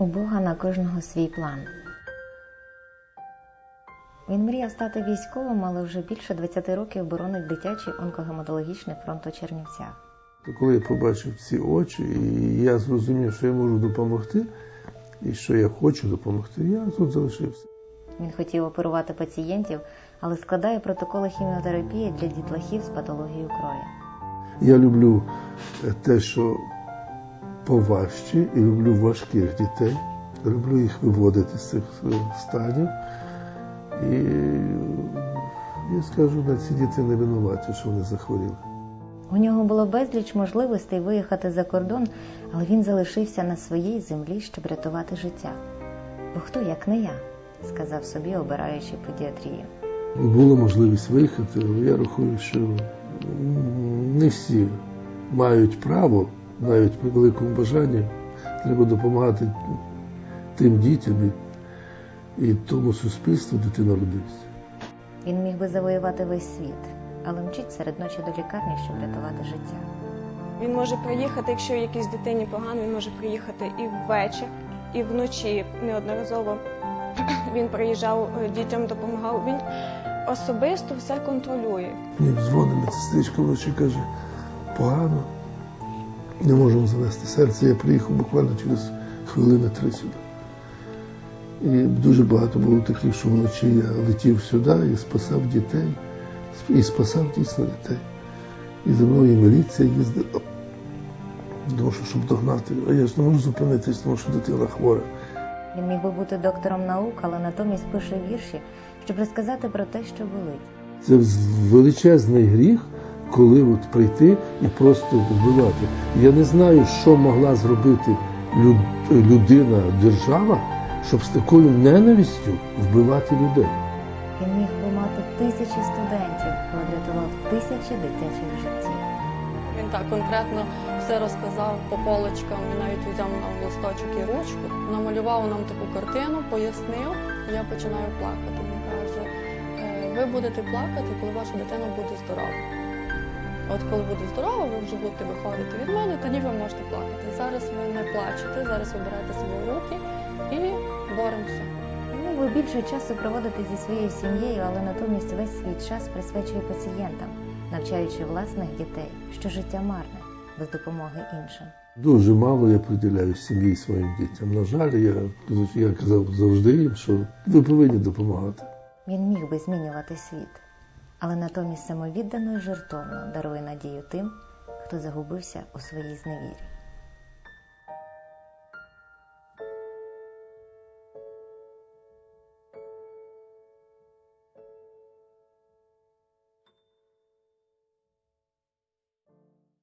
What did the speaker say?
У Бога на кожного свій план. Він мріяв стати військовим, але вже більше 20 років боронить дитячий онкогематологічний фронт у Чернівцях. Коли я побачив ці очі, і я зрозумів, що я можу допомогти, і що я хочу допомогти, я тут залишився. Він хотів оперувати пацієнтів, але складає протоколи хіміотерапії для дітлахів з патологією крові. Я люблю е, те, що поважче, і люблю важких дітей. Люблю їх виводити з цих е, станів. І е, я скажу, на ці діти не винуваті, що вони захворіли. У нього було безліч можливостей виїхати за кордон, але він залишився на своїй землі, щоб рятувати життя. Бо хто як не я, сказав собі, обираючи педіатрію. Була можливість виїхати, але я рахую, що не всі мають право, навіть при великому бажанні, треба допомагати тим дітям і, тому суспільству, де ти народився. Він міг би завоювати весь світ, але мчить серед ночі до лікарні, щоб рятувати життя. Він може приїхати, якщо якійсь дитині погано, він може приїхати і ввечір, і вночі неодноразово. Він приїжджав е, дітям, допомагав. Він особисто все контролює. Мені дзвонить медсестричка вночі каже, погано, не можемо завести серце. Я приїхав буквально через хвилини три сюди. І дуже багато було таких, що вночі я летів сюди і спасав дітей, і спасав дійсно дітей. І за мною і міліція їздила. Тому що, щоб догнати, а я ж не можу зупинитись, тому що дитина хвора. Він міг би бути доктором наук, але натомість пише вірші, щоб розказати про те, що болить. Це величезний гріх, коли от прийти і просто вбивати. Я не знаю, що могла зробити людина, держава, щоб з такою ненавистю вбивати людей. Він міг би мати тисячі студентів, врятував тисячі дитячих життів. Він так конкретно все розказав по полочкам, і навіть взяв нам листочок і ручку, намалював нам таку картину, пояснив, і я починаю плакати. Він каже, «Е, ви будете плакати, коли ваша дитина буде здорова. От коли буде здорова, ви вже будете виходити від мене, тоді ви можете плакати. Зараз ви не плачете, зараз ви берете себе в руки і боремося. Міг би більше часу проводити зі своєю сім'єю, але натомість весь свій час присвячує пацієнтам, навчаючи власних дітей, що життя марне без допомоги іншим. Дуже мало я приділяю сім'ї своїм дітям. На жаль, я, я казав завжди їм, що ви повинні допомагати. Він міг би змінювати світ, але натомість самовіддано і жертовно дарує надію тим, хто загубився у своїй зневірі.